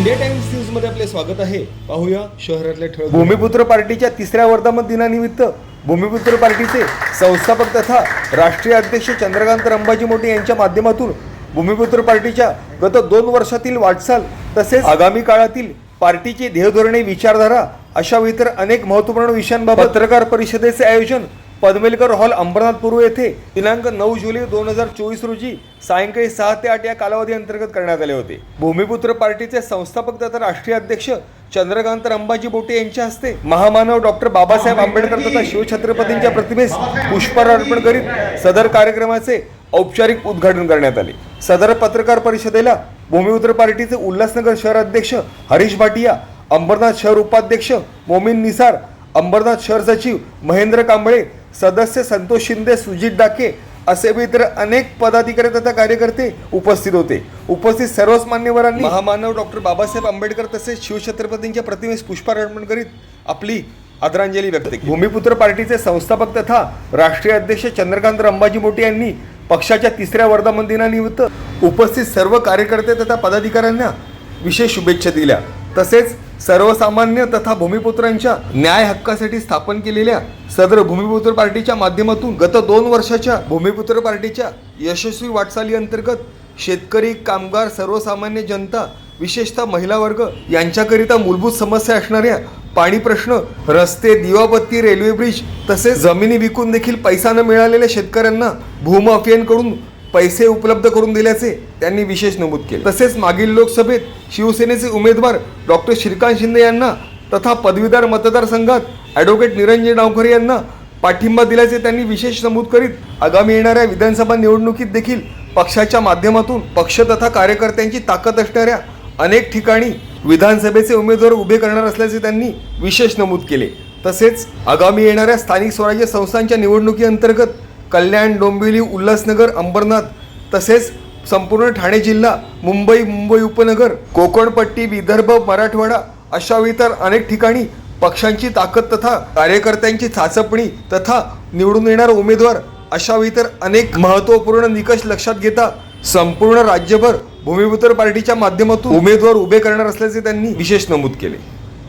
India times न्यूजमध्ये आपले स्वागत आहे. पाहूया शहरातले ठळक भूमिपुत्र पार्टीच्या तिसऱ्या वर्धापन दिनानिमित्त भूमिपुत्र पार्टीचे संस्थापक तथा राष्ट्रीय अध्यक्ष चंद्रकांत रंबाजी मोठे यांच्या माध्यमातून भूमिपुत्र पार्टीच्या गत दोन वर्षातील वाटचाल तसेच आगामी काळातील पार्टीची ध्येयधोरणे विचारधारा अशा इतर अनेक महत्त्वपूर्ण विषयांबाबत पत्रकार परिषदेचे आयोजन पद्मेलकर हॉल अंबरनाथ पूर्व येथे दिनांक नऊ जुलै दोन हजार चोवीस रोजी सायंकाळी सहा ते आठ या कालावधी अंतर्गत करण्यात आले होते. भूमिपुत्र पार्टीचे संस्थापक तथा राष्ट्रीय अध्यक्ष चंद्रकांत अंबाजी बोटे यांच्या हस्ते महामानव डॉक्टर बाबासाहेब आंबेडकर तथा शिवछत्रपतींच्या प्रतिमेस पुष्पहार अर्पण करीत सदर कार्यक्रमाचे औपचारिक उद्घाटन करण्यात आले. सदर पत्रकार परिषदेला भूमिपुत्र पार्टीचे उल्हासनगर शहर अध्यक्ष हरीश भाटिया अंबरनाथ शहर उपाध्यक्ष मोमीन निसार अंबरनाथ शहर सचिव महेंद्र कांबळे सदस्य संतोष शिंदे सुजित डाके असे इतर अनेक पदाधिकारी तथा कार्यकर्ते उपस्थित होते. उपस्थित सर्वच मान्यवरांनी महामानव डॉक्टर बाबासाहेब आंबेडकर तसेच शिवछत्रपतींच्या प्रतिमेस पुष्पहार अर्पण करीत आपली आदरांजली व्यक्त केली. भूमिपुत्र पार्टीचे संस्थापक तथा राष्ट्रीय अध्यक्ष चंद्रकांत अंबाजी मोटे यांनी पक्षाच्या तिसऱ्या वर्धापन दिनानिमित्त उपस्थित सर्व कार्यकर्ते तथा पदाधिकाऱ्यांना विशेष शुभेच्छा दिल्या. तसेच सर्वसामान्य तथा भूमिपुत्रांच्या न्याय हक्कासाठी स्थापन केलेल्या सदर भूमिपुत्र पार्टीच्या माध्यमातून गत दोन वर्षाच्या भूमिपुत्र पार्टीच्या यशस्वी वाटचाली अंतर्गत शेतकरी कामगार सर्वसामान्य जनता विशेषतः महिला वर्ग यांच्याकरिता मूलभूत समस्या असणाऱ्या पाणी प्रश्न रस्ते दिवाबत्ती रेल्वे ब्रिज तसेच जमिनी विकून देखील पैसा न मिळालेल्या शेतकऱ्यांना भूमाफियांकडून पैसे उपलब्ध करून दिल्याचे त्यांनी विशेष नमूद केले. तसेच मागील लोकसभेत शिवसेनेचे उमेदवार डॉक्टर श्रीकांत शिंदे यांना तथा पदवीधर मतदारसंघात ॲडव्होकेट निरंजन डावखरे यांना पाठिंबा दिल्याचे त्यांनी विशेष नमूद करीत आगामी येणाऱ्या विधानसभा निवडणुकीत देखील पक्षाच्या माध्यमातून पक्ष तथा कार्यकर्त्यांची ताकद असणाऱ्या अनेक ठिकाणी विधानसभेचे उमेदवार उभे करणार असल्याचे त्यांनी विशेष नमूद केले. तसेच आगामी येणाऱ्या स्थानिक स्वराज्य संस्थांच्या निवडणुकीअंतर्गत कल्याण डोंबिवली उल्हासनगर अंबरनाथ तसेच संपूर्ण ठाणे जिल्हा मुंबई मुंबई उपनगर कोकणपट्टी विदर्भ मराठवाडा अशा इतर अनेक ठिकाणी पक्षांची ताकद तथा कार्यकर्त्यांची चाचपणी तथा निवडून येणार उमेदवार अशा इतर अनेक महत्त्वपूर्ण निकष लक्षात घेता संपूर्ण राज्यभर भूमिपुत्र पार्टीच्या माध्यमातून उमेदवार उभे करणार असल्याचे त्यांनी विशेष नमूद केले.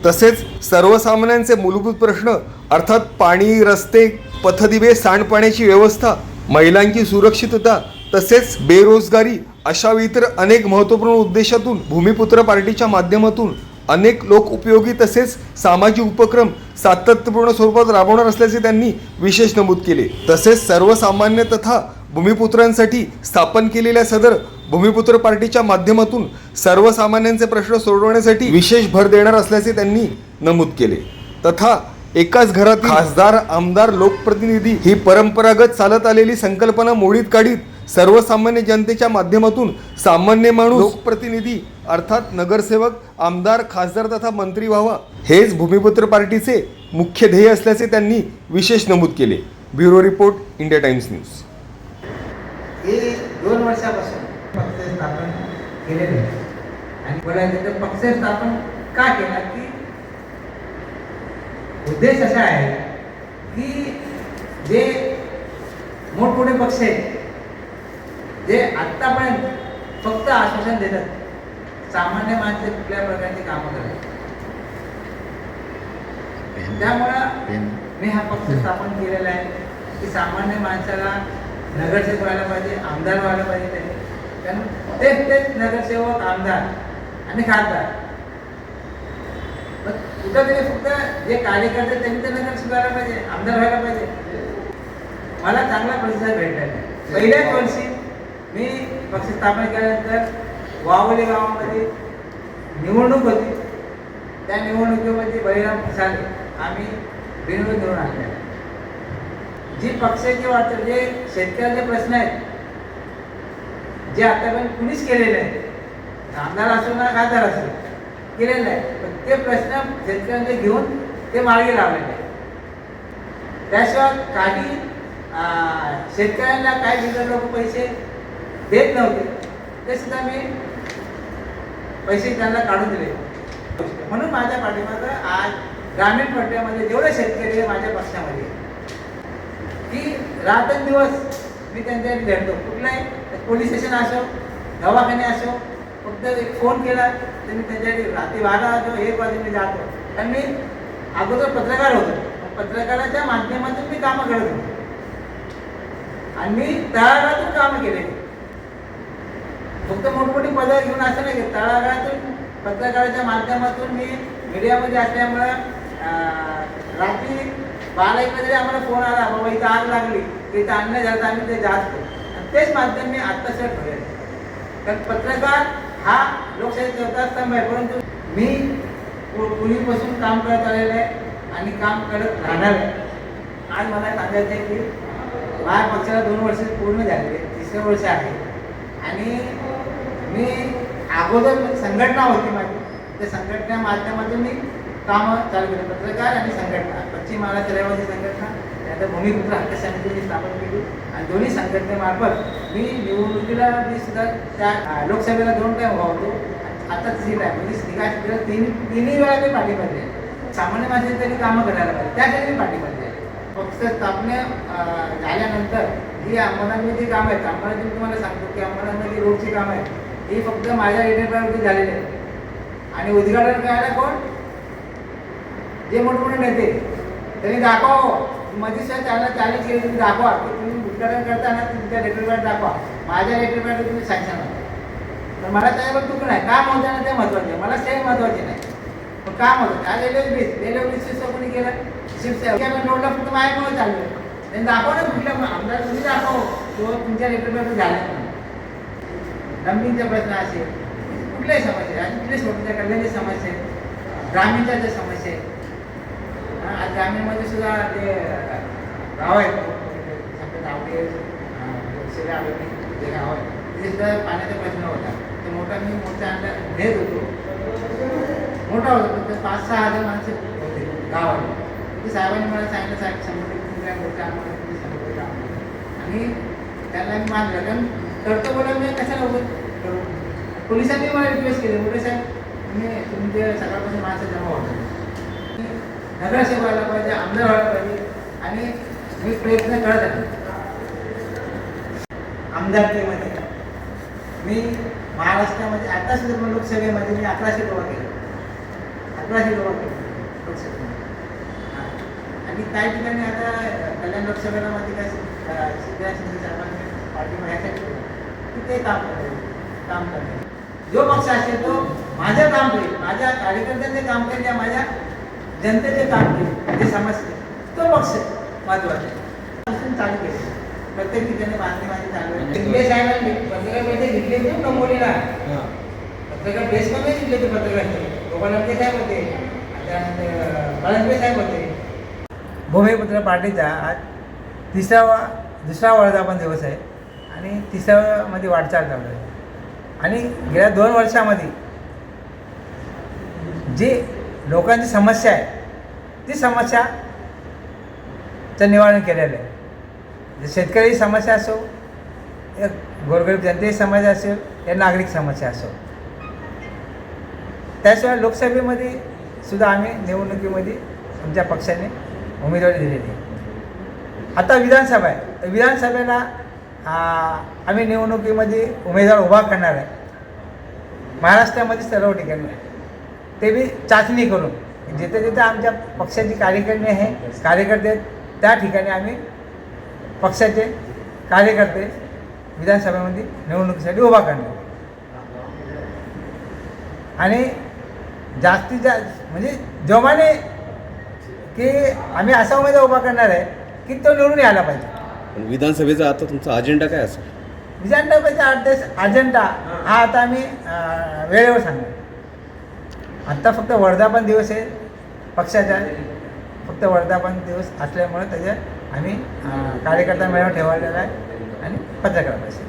तसेच सर्वसामान्यांचे मूलभूत प्रश्न अर्थात पाणी रस्ते पथदिवे सांडपाण्याची व्यवस्था महिलांची सुरक्षितता तसेच बेरोजगारी अशा इतर अनेक महत्त्वपूर्ण उद्देशातून भूमिपुत्र पार्टीच्या माध्यमातून अनेक लोक उपयोगी तसेच सामाजिक उपक्रम सातत्यपूर्ण स्वरूपात राबवणार असल्याचे त्यांनी विशेष नमूद केले. तसेच सर्वसामान्य तथा भूमिपुत्रांसाठी स्थापन केलेल्या सदर भूमिपुत्र पार्टीच्या माध्यमातून सर्वसामान्यांचे प्रश्न सोडवण्यासाठी विशेष भर देणार असल्याचे त्यांनी नमूद केले. तथा एकाच घरात खासदार आमदार लोकप्रतिनिधी ही परंपरागत चालत आलेली संकल्पना मोडीत काढीत सर्वसामान्य जनतेच्या माध्यमातून सामान्य माणूस लोकप्रतिनिधी अर्थात नगरसेवक आमदार खासदार तथा मंत्री व्हावा हेच भूमिपुत्र पार्टीचे मुख्य ध्येय असल्याचे त्यांनी विशेष नमूद केले. Bureau report India Times news. दोन वर्षापासून पक्ष स्थापन केलेले आणि बोलायचं तर पक्ष स्थापन का केला? की उद्देश असा आहे की जे मोठमोठे पक्ष आहेत जे आत्तापर्यंत फक्त आश्वासन देतात सामान्य माणसे कुठल्या प्रकारची कामं करतात त्यामुळं मी हा पक्ष स्थापन केलेला आहे की सामान्य माणसाला नगरसेवक व्हायला पाहिजे आमदार व्हायला पाहिजे. त्यांनी कारण तेच तेच नगरसेवक आमदार आणि खासदार कुठं तरी फक्त जे कार्यकर्ते त्यांनी त्यांना लक्ष द्यायला पाहिजे आमदार व्हायला पाहिजे. मला चांगला प्रतिसाद भेटला. नाही पहिल्याच वर्षी मी पक्ष स्थापन केल्यानंतर वावली गावामध्ये निवडणूक होती. त्या निवडणुकीमध्ये बळीराम प्रसाद आम्ही बिनविरोध निवडून आणले. जी पक्षाची वाटत जे शेतकऱ्याचे प्रश्न आहेत जे आतापर्यंत कुणीच केलेले आहेत आमदार असो ना खासदार असो केलेलं आहे. पण ते प्रश्न शेतकऱ्यांचे घेऊन ते मार्गी लावलेले आहे त्याशिवाय काही शेतकऱ्यांना काय बिगर लोक पैसे देत नव्हते. ते सुद्धा मी पैसे त्यांना काढून दिले. म्हणून माझ्या पाठीमागं आज ग्रामीण पट्ट्यामध्ये जेवढे शेतकरी आहे माझ्या पक्षामध्ये की रात्रंदिवस मी त्यांच्या भेटतो. कुठलाही पोलीस स्टेशन असो दवाखाने असो फक्त एक फोन केला तर मी त्यांच्याकडे रात्री बारा वाजता एक वाजे मी जातो. कारण मी अगोदर पत्रकार होतो. पत्रकाराच्या माध्यमातून मी कामं करत होतो. आणि मी तळागाळातून कामं केले. फक्त मोठमोठी पदं घेऊन असं नाही की तळागाळातून पत्रकाराच्या माध्यमातून मी मीडियामध्ये असल्यामुळं रात्री बारा एक जरी आम्हाला फोन आला बाबा इथं आग लागली. तिथं इथं अन्य झालं तर आम्ही ते जातो आणि तेच माध्यम मी आत्ताच ठेवले कारण पत्रकार हा लोकशाही चौथा स्तंभ आहे परंतु मी पूर्वीपासून काम करत आलेलं आहे आणि काम करत राहणार आहे. आज मला सांगायचं आहे की माझ्या पक्षाला दोन वर्ष पूर्ण झालेले तिसरं वर्ष आहे. आणि मी अगोदर संघटना होती माझी. त्या संघटना माध्यमातून मी कामं चालू केली पत्रकार आणि संघटना. पश्चिम महाराष्ट्र रहिवासी संघटना. त्यानंतर भूमिपुत्र हक्क समिती मी स्थापन केली. आणि दोन्ही संघटनेमार्फत मी निवडणुकीला मी सुद्धा त्या लोकसभेला दोन टाइम होतो. आता तिसरी टाइम म्हणजे श्रीकाश तीन तिन्ही वेळा मी पाठिंबा दिले सामान्य माणसाने तरी कामं करायला पाहिजे. त्यासाठी मी पाठिंबा दिले पक्ष स्थापने झाल्यानंतर ही अंमलांमध्ये जी कामं आहेत. अंमलात मी तुम्हाला सांगतो की अंमलांमध्ये रोडची कामं आहेत. ही फक्त माझ्या एरियावरती झालेली आहेत. आणि उद्घाटन करायला कोण? जे मोठमोठे नेते त्यांनी दाखवावं. मध्ये सुद्धा त्याला चॅलेंज केली तुम्ही दाखवा. की तुम्ही उद्घाटन करताना तुमच्या लेटरपॅड दाखवा. माझ्या लेटरपॅड तुम्ही सँक्शन तर मला त्याच्यावर चुकं नाही. काम होतं ना ते महत्त्वाचे आहे. मला सेम महत्त्वाचे नाही. पण काम होतं त्या रेल्वे ब्रिज रेल्वे ब्रिज कोणी केलं? शिवसेना रोडला फक्त माझ्यामुळे चाललं. त्यांनी दाखवा ना कुठल्या आमदार तुम्ही दाखव. तो तुमच्या लेटरपॅड झाला म्हणून डम्पिंगचा प्रश्न असेल कुठल्याही समस्या आणि कुठल्याही स्वतःच्या कल्याणी समस्या आहेत ग्रामीणच्या ज्या समस्या आहेत ग्रामीणमध्ये सुद्धा ते गाव आहेत समजा गावडे शिरा जे गाव आहे तिथे सुद्धा पाण्याचा प्रश्न होता. ते मोठा मी मोठा आणला घेत होतो. मोठा होता पण ते पाच सहा हजार माणसं होते गावाला ते साहेबांनी मला सांगितलं साहेब शंभर टक्के तुम्ही मोठं आम्हाला तुम्ही शंभर आणि त्याला मी मानलं कारण करतो बोला मी कशाला उगाच करू? पोलिसांनी मला रिक्वेस्ट केली मोठे साहेब तुम्ही तुमचे सकाळपासून माणसं जमा होतात नगरसेवक व्हायला पाहिजे आमदार व्हायला पाहिजे आणि मी प्रयत्न करत आहे. आमदारकीमध्ये मी महाराष्ट्रामध्ये आता सुद्धा पण लोकसभेमध्ये मी अकराशे लोक केले. अकराशे लोक केले लोकसभेमध्ये. आणि काही ठिकाणी आता कल्याण लोकसभेला मध्ये काय सिद्धराज साहेबांनी पाठिंबा ह्यासाठी की ते काम करेल काम करते जो पक्ष असेल तो माझं काम करेल. माझ्या कार्यकर्त्यांचे काम करेल या माझ्या जनतेचे काम केले जे समजते तो पक्ष महत्त्वाचा आहे. चालू केले. प्रत्येक ठिकाणी बांधणी माझी चालू आहे. शिंदे साहेबांनी पत्रकार पैसे घेतले ते कंबोलीला पत्रकार बेसमध्ये घेतले ते पत्रकार गोपालंबे साहेब होते त्यानंतर बाळंबे साहेब होते. भूमिपुत्र पार्टीचा आज तिसरा दुसरा वर्धापन दिवस आहे आणि तिसऱ्यामध्ये वाटचाल चालू आहे. आणि गेल्या दोन वर्षामध्ये जी लोकांची समस्या आहे. ती समस्याचं निवारण केलेलं आहे. शेतकरी समस्या असो या गोरगरीब जनतेची समस्या असेल या नागरिक समस्या असो. त्याशिवाय लोकसभेमध्ये सुद्धा आम्ही निवडणुकीमध्ये आमच्या पक्षाने उमेदवारी दिलेली आहे. आता विधानसभा आहे. तर विधानसभेला आम्ही निवडणुकीमध्ये उमेदवार उभा करणार आहे. महाराष्ट्रामध्ये सर्व ठिकाणी. ते बी चाचणी करून. जिथे जिथे आमच्या पक्षाची कार्यकारिणी आहे कार्यकर्ते आहेत, त्या ठिकाणी आम्ही पक्षाचे कार्यकर्ते विधानसभेमध्ये निवडणुकीसाठी उभा करणार. आणि जास्तीत जास्त म्हणजे जोमाने की आम्ही असा उमेदवार उभा करणार आहे की तो निवडून यायला पाहिजे. पण विधानसभेचा आता तुमचा अजेंडा काय असेल? विधानसभेचा अड्रेस अजेंडा हा आता आम्ही वेळेवर सांगू आत्ता फक्त वर्धापन दिवस आहे पक्षाचा. फक्त वर्धापन दिवस असल्यामुळे त्याच्यात आम्ही कार्यकर्ता मेळावा ठेवलेला आहे आणि पत्रकार परिषद.